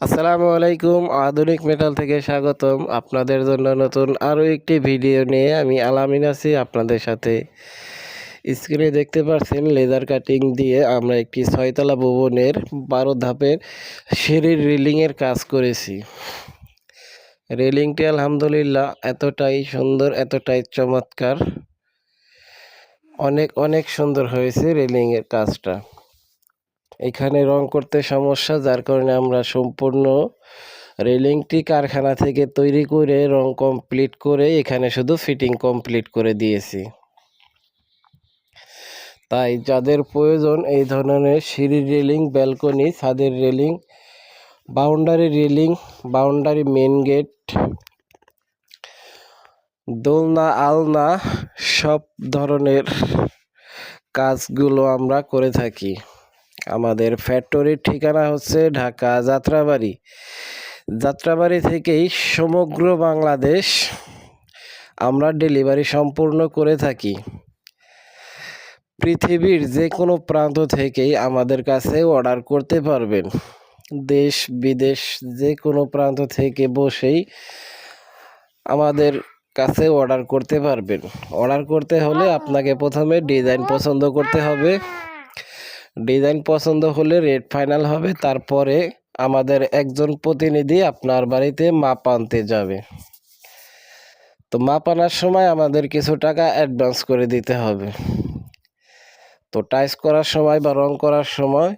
আসসালামু আলাইকুম, আধুনিক মেটাল থেকে স্বাগতম আপনাদের জন্য নতুন আরও একটি ভিডিও নিয়ে আমি আলামিন আছি আপনাদের সাথে। স্ক্রিনে দেখতে পাচ্ছেন লেজার কাটিং দিয়ে আমরা একটি ছয়তলা ভবনের বারো ধাপের সিঁড়ির রেলিংয়ের কাজ করেছি। রেলিংটি আলহামদুলিল্লাহ এতটাই সুন্দর, এতটাই চমৎকার। অনেক অনেক সুন্দর হয়েছে রেলিংয়ের কাজটা। এখানে রং করতে সমস্যা, যার কারণে আমরা সম্পূর্ণ রেলিংটি কারখানা থেকে তৈরি করে রং কমপ্লিট করে এখানে শুধু ফিটিং কমপ্লিট করে দিয়েছি। তাই যাদের প্রয়োজন এই ধরনের সিঁড়ির রেলিং, ব্যালকনি, ছাদের railing, boundary railing, boundary main gate, দোলনা, আলনা, সব ধরনের কাজগুলো আমরা করে থাকি। আমাদের ফ্যাক্টরির ঠিকানা হচ্ছে ঢাকা যাত্রাবাড়ি। যাত্রাবাড়ি থেকেই সমগ্র বাংলাদেশ আমরা ডেলিভারি সম্পূর্ণ করে থাকি। পৃথিবীর যে কোনো প্রান্ত থেকেই আমাদের কাছে অর্ডার করতে পারবেন। দেশ, বিদেশ যে কোনো প্রান্ত থেকে বসেই আমাদের কাছে অর্ডার করতে পারবেন। অর্ডার করতে হলে আপনাকে প্রথমে ডিজাইন পছন্দ করতে হবে। ডিজাইন পছন্দ হলে রেট ফাইনাল হবে। তারপরে আমাদের একজন প্রতিনিধি আপনার বাড়িতে মাপ আনতে যাবে। তো মাপ আনার সময় আমাদের কিছু টাকা অ্যাডভান্স করে দিতে হবে। তো টাইস করার সময় বা রং করার সময়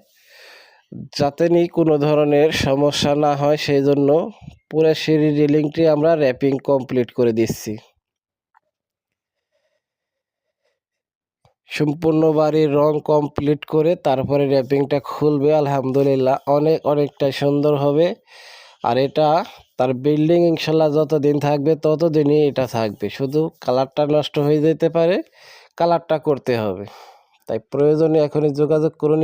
যাতে নি কোনো ধরনের সমস্যা না হয়, সেই জন্য পুরো সিঁড়ি রিলিংটি আমরা র্যাপিং কমপ্লিট করে দিচ্ছি। সম্পূর্ণ বাড়ির রং কমপ্লিট করে তারপরে র্যাপিংটা খুলবে, আলহামদুলিল্লাহ। অনেক অনেকটাই সুন্দর হবে। আর এটা তার বিল্ডিং ইনশাল্লাহ যতদিন থাকবে, ততদিনই এটা থাকবে। শুধু কালারটা নষ্ট হয়ে যেতে পারে কালারটা করতে হবে। তাই প্রয়োজনে এখনই যোগাযোগ করুন